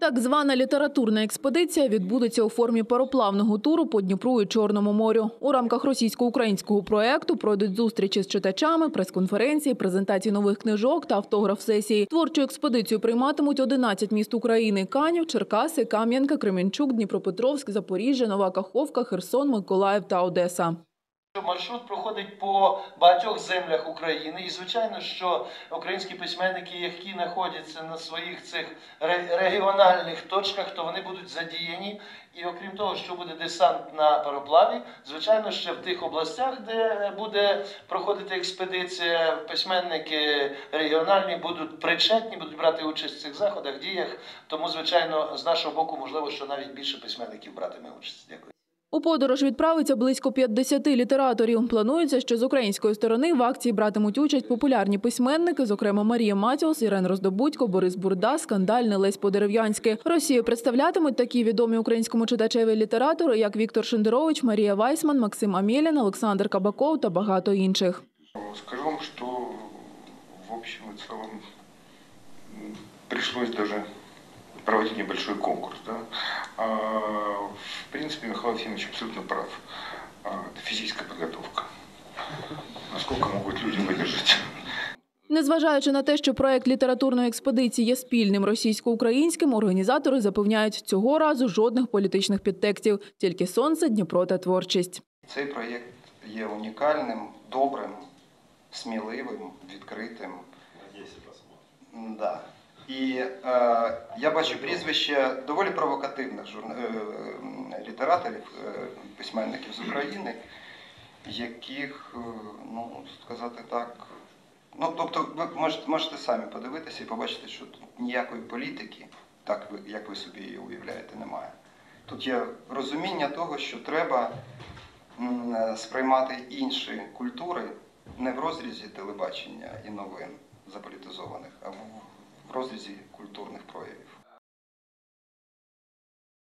Так звана літературна експедиція відбудеться у формі пароплавного туру по Дніпру і Чорному морю. У рамках російсько-українського проекту пройдуть зустрічі з читачами, прес-конференції, презентації нових книжок та автограф-сесії. Творчу експедицію прийматимуть 11 міст України: Канів, Черкаси, Кам'янка, Кременчук, Дніпропетровськ, Запоріжжя, Нова Каховка, Херсон, Миколаїв та Одеса. Маршрут проходить по багатьох землях України, і звичайно, що українські письменники, які знаходяться на своїх цих регіональних точках, то вони будуть задіяні. І окрім того, що буде десант на пароплаві, звичайно, ще в тих областях, де буде проходити експедиція, письменники регіональні будуть причетні, будуть брати участь в цих заходах, діях. Тому, звичайно, з нашого боку, можливо, що навіть більше письменників братиме участь. Дякую. У подорож відправиться близько 50 літераторів. Планується, що з української сторони в акції братимуть участь популярні письменники, зокрема Марія Матіос, Ірен Роздобудько, Борис Бурда, скандальний Лесь Подерев'янський. Росію представлятимуть такі відомі українському читачеві літератори, як Віктор Шендерович, Марія Вайсман, Максим Амєлін, Олександр Кабаков та багато інших. Скажу вам, что в общем и целом м, пришлось даже проводить небольшой конкурс. Да? Михаил Ефимович абсолютно прав. Это физическая подготовка. Насколько могут люди выдержать? Незважаючи на те, що проект літературної експедиції є спільним російсько-українським, організатори запевняють, цього разу жодних політичних підтекстів, тільки сонце, Дніпро та творчість. Цей проєкт є унікальним, добрим, сміливим, відкритим. Да. І е, я бачу прізвища доволі провокативних журна... літераторів, е, письменників з України, яких, е, ну, сказати так, ну, тобто ви можете, можете самі подивитися і побачити, що тут ніякої політики, так як ви собі її уявляєте, немає. Тут є розуміння того, що треба е, сприймати інші культури не в розрізі телебачення і новин заполітизованих, а в розрізі культурних проявів.